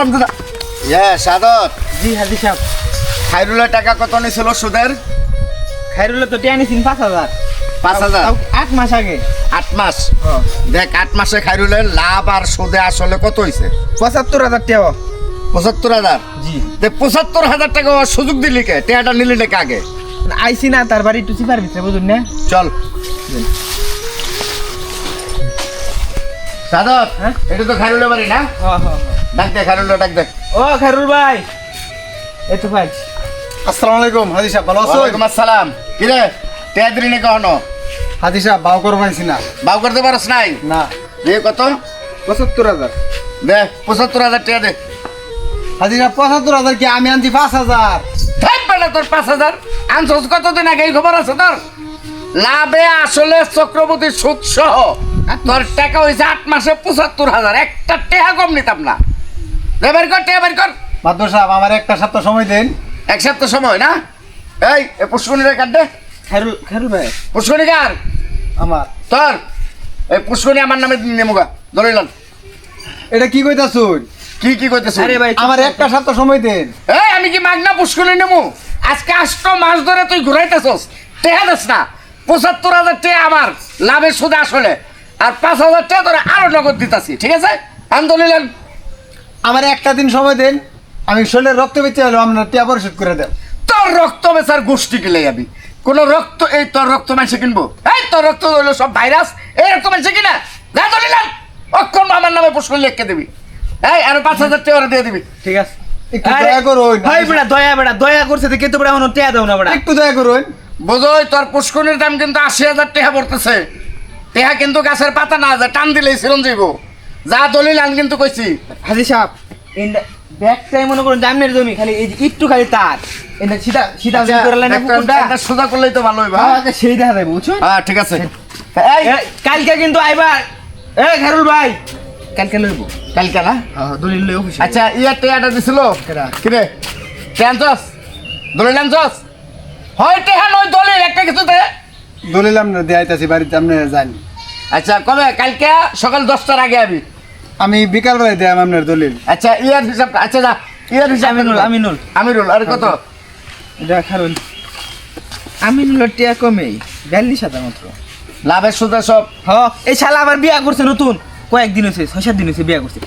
হারাম দাদা ইয়ে সাদত। জি হাজি সাহেব। খাইরুলের টাকা কত নিছিল সুদের? তো টিয়া নিছেন পাঁচ হাজার। পাঁচ হাজার? আট মাস আগে। আট মাস? দেখ আট মাসে খাইরুলের লাভ আর সুদে আসলে কত হয়েছে পঁচাত্তর হাজার পঁচাত্তর হাজার? জি। পঁচাত্তর হাজার টাকা সুযোগ দিলি কে? টেয়াটা নিলি নাকি আগে? আইসি না তার বাড়ি চিপার ভিতরে বুঝুন না? চল। সাদত হ্যাঁ? এটা তো খাইরুলের বাড়ি না? ডাক দে খাইরুলের ডাক দে। ও খাইরুল ভাই। এই তো ভাই। আসসালামু আলাইকুম হাজি সাহেব ভালো আছো ওয়ালাইকুম আসসালাম। কিরে টেয়া দিলি নাকি হনো হাজি সাহেব বাউ করব পাইছি না। বাউ করতে পারস নাই? না। দিয়ে কত? পঁচাত্তর হাজার। দে পঁচাত্তর হাজার টাকা দে। হাজি সাহেব পঁচাত্তর হাজার কি আমি আনছি? পাঁচ হাজার। থাকবে না তোর পাঁচ হাজার। আনছস কতদিন আগে? এই খবর আছে তোর? লাভে আসলে চক্রবর্তী সুদ সহ তোর টাকা হয়েছে আট মাসে পঁচাত্তর হাজার। একটা টেহা কম নিতাম না। দে বের কর টেহা বের কর। মাদ্র সাহেব আমার একটা সপ্তাহ সময় দেন। এক সপ্তাহ সময় না? এই এ পুষ্কনিরে কাট দে। খাইরুল খাইরুল ভাই। পুষ্কনি কার? আমার। তোর? এই পুষ্কনি আমার নামে নেমুগা ধরিলাম এটা কি কইতাছুন? কি কি করতেছ আরে ভাই আমার একটা সপ্তাহ সময় দেন। এই আমি কি মাগনা পুষ্কনি নেমু? আজকে আষ্ট মাস ধরে তুই ঘুরাইতেছস। টেহা দিস না। পঁচাত্তর হাজার টাকা আমার লাভের সুদে আসলে। আর পাঁচ হাজার টাকা ধরে আরও নগদ দিতাছি ঠিক আছে? আন্দোলন আমার একটা দিন সময় দেন আমি শরীরের রক্ত বেঁচে হলো আপনার টিয়া পরিশোধ করে দেন। তোর রক্ত বেচার গোষ্ঠী কিলে যাবি? কোন রক্ত এই তোর রক্ত মাসে কিনবো? এই তোর রক্ত হলো সব ভাইরাস এই রক্ত মাসে কিনা? যা দলিলাম অক্ষণ আমার নামে পুষ্কর লিখে দিবি। এই আরও পাঁচ হাজার টাকা দিয়ে দিবি। ঠিক আছে। একটু দয়া করুন ভাই বেড়া দয়া করছে দেখে তো বেড়া টিয়া দাও না বেড়া একটু দয়া করুন বোঝোই তোর পুষ্করির দাম কিন্তু আশি হাজার টাকা পড়তেছে। টেহা কিন্তু গাছের পাতা না টান দিলেই চিরঞ্জীব যা দলিল আন কিন্তু কইছি। হাজি সাহেব ব্যাগটাই মনে করুন জামনের জমি খালি এই একটু খালি তার। এটা সিধা সিধা আচ্ছা, করে লাইনে একটা সোজা করলেই তো ভালো হইবা হ্যাঁ, সেই দেখা যাবে বুঝছ? হ্যাঁ ঠিক আছে। এই কালকে কিন্তু আইবার। এ খারুল ভাই কালকে লইব। কালকে না? হ্যাঁ দলিল লই অফিসে। আচ্ছা ইয়া টেয়াটা দিছিল? কেডা? কিরে টেনছস দলিল আনছস? হয় টেহা নয় দলিল একটা কিছু দে দলিল আপনার দেয়াইতাছি বাড়িতে আপনি যান আচ্ছা কবে? কালকে? সকাল দশটার আগে আবি আমি বিকাল বেলায় দেয়াম আপনার দলিল। আচ্ছা ইয়ার হিসাব আচ্ছা যা ইয়ার হিসাব আমিনুল, আমিনুল। আমিনুল আর কত? এটা খারুল আমি টিয়া কমেই বিয়াল্লিশ হাজার মাত্র। লাভের সুদে সব। হ এই শালা আবার বিয়া করছে নতুন। কয়েকদিন হয়েছে ছয় সাত দিন হয়েছে বিয়া করছে।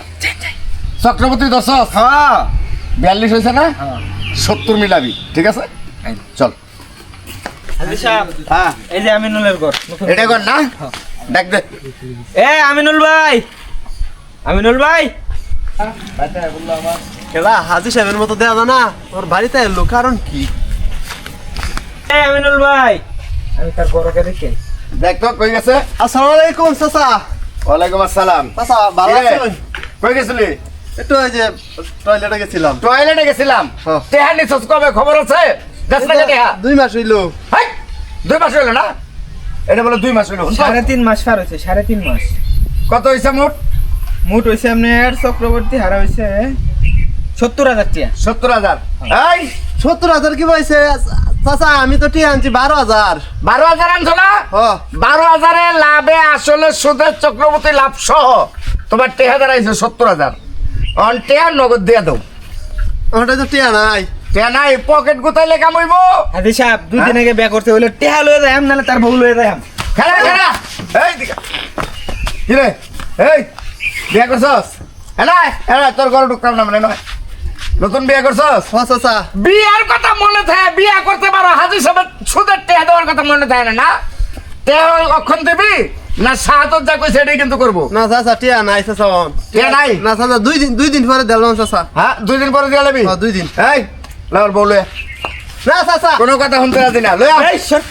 চক্রবর্তী দশ হ্যাঁ বিয়াল্লিশ হয়েছে না? সত্তর মিলাবি ঠিক আছে? চল। হ্যাঁ এই যে আমিনুলের ঘর। এটা কর না? দেখ দে। এ আমিনুল ভাই। আমিনুল ভাই। এলা হাজি সাহেবের মতো দেয়া যায় না। ওর বাড়িতে এলো কারণ কি? এ আমিনুল ভাই। আমি তার বড়কে দেখে। দেখ তো কই গেছে? আসসালামু আলাইকুম চাচা। ওয়ালাইকুম আসসালাম। চাচা ভালো কিরে, আছেন? কই গেছিলি? একটু ওই যে টয়লেটে গেছিলাম। টয়লেটে গেছিলাম? হ্যাঁ। তেহা নিছস কবে? খবর আছে? দুই মাস হইল। হাই দুই মাস হইল না? এটা বলে দুই মাস হইল। সাড়ে তিন মাস পার হয়েছে সাড়ে তিন মাস। কত হইছে মোট? মোট হয়েছে আপনার চক্রবর্তী হারা হয়েছে সত্তর হাজার টিয়া। সত্তর হাজার। এই সত্তর হাজার কি পাইছে চাচা আমি তো টিয়া আনছি বারো হাজার। বারো হাজার আনছো না? বারো হাজারে লাভে আসলে সুদের চক্রবর্তী লাভ সহ তোমার টেহা দাঁড়াইছে সত্তর হাজার। অন টেহা নগদ দিয়ে দাও। ওটা তো টিয়া নাই। টেহা নাই পকেট গুতাইলে কামইব হাজি সাহেব দুই দিন আগে বিয়া করতে হইল টেহা লয়ে যায় নাহলে তার বউ লয়ে যায় খেলা খেলা। এই দিকে। কিরে এই বিয়া করছস? হেলা হেলা তোর ঘরে ঢুকতাম না মানে নয়। নতুন বিয়া করছস? ও চাচা বিয়ার কথা মনে থাকে বিয়া করতে পারো। হাজি সাহেব সুদের টেহা দেওয়ার কথা মনে থাকে না না? টেহা অক্ষণ দেবি? না সাহায্য যা কইছে এটাই কিন্তু করব। না চাচা টিয়া নাই চাচা। টিয়া নাই? না চাচা দুই দিন দুই দিন পরে দিলাম চাচা হ্যাঁ দুই দিন পরে দিয়ে লাবি হ্যাঁ, দুই দিন। এই লাল বউ লয়ে না চাচা কোনো কথা শুনতে রাজি না লয়ে এই সর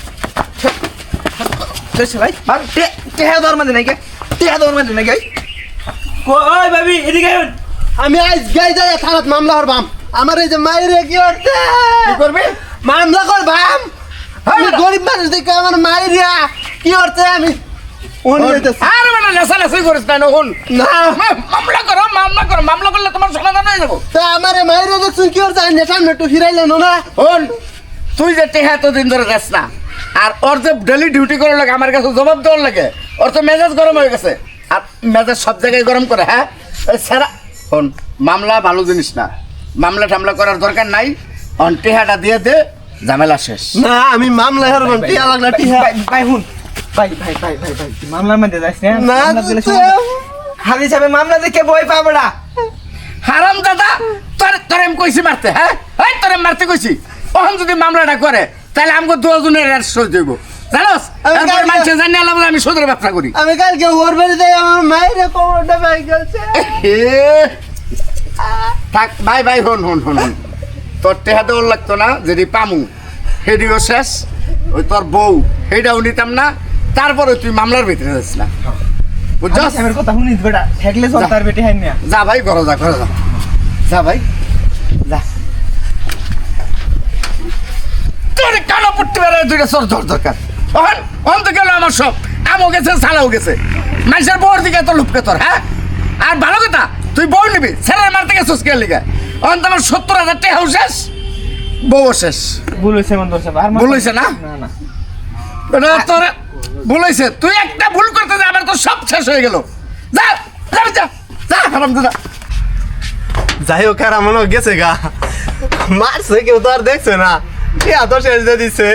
সর সর ভাই। আর টেহা দেওয়ার মানে নাকি টেহা দেওয়ার মানে নাকি ওই ভাবি এদিকে আমি আজ গাই যাই থানাত মামলা করবাম আমার এই যে মায়ের কি করতে কি করবি মামলা করবাম আমি গরিব মানুষ দেখে আমার মায়ের কি করতে আমি? আর করিস না। মামলা করো মামলা করো মামলা করলে তোমার সমাধান হয়ে যাব। তা আমার মায়ের দেখছুন কি না হুন তুই যে টেহা এতদিন ধরে যাস না আর ওর যে ডেলি ডিউটি করার লাগে আমার কাছে জবাব দেওয়ার লাগে ওর তো মেজাজ গরম হয়ে গেছে। আর মেজাজ সব জায়গায় গরম করে হ্যাঁ? মামলা ভালো জিনিস না। মামলা টামলা করার দরকার নাই। অন টেহাটা দিয়ে দে ঝামেলা শেষ। না আমি মামলা হারবাম টিয়া লাগলা ভাই ভাই হুন ভাই ভাই ভাই ভাই ভাই মামলার মধ্যে যাস না? না মামলা দিলে তো- সমস্যা- হাজি সাহেব মামলা দেখে বই পাবো না। হারাম দাদা তোর তোর আমি কইছি মারতে হ্যাঁ? এই তোর আমি মারতে কইছি। ওখান যদি মামলাটা করে তাহলে আমাকে দুজনের অ্যারেস্ট হয়ে যাব জানোস? আমি তারপর কালকে- মানুষের জানি আলাম আমি সুদের ব্যবসা করি। আমি কালকে ওর বাড়িতে আমার মায়ের কোমরটা ভাই গেছে। থাক ভাই ভাই হন হন হন হন। তোর টেহাতে ওর লাগতো না যদি পামু। হেডিও শেষ ওই তোর বউ সেইটাও নিতাম না। তারপরে তুই মামলার ভিতরে যাস না। হাজি বুঝছস? সাহেবের কথা শুনিস বেটা ঠেকলে চল যা। তার বেটে হাই না যা ভাই ঘরে যা ঘরে যা। যা ভাই। যা। তোর কালো পড়তে পারে দুইটা সর ধর দরকার। অহন অহন তো গেল আমার সব। আমও গেছে সালাও গেছে। মানুষের বউর দিকে তো লুপকে তোর হ্যাঁ? আর ভালো কথা তুই বউ নিবি ছেলের মারতে গেছিস কে লিগে? অহন তো আমার সত্তর হাজার টাকা শেষ। বউ শেষ। ভুল হয়েছে দোষ আর ভুল হয়েছে না? না। না তোর হয়েছে। তুই একটা ভুল করতে যা আমার তো সব শেষ হয়ে গেল। যা যা যা যা হারাম দাদা যাই হোক, আর আমার গেছে গা। মারছে কেউ তো আর দেখছে না। টিয়া এত শেষ দিয়ে দিচ্ছে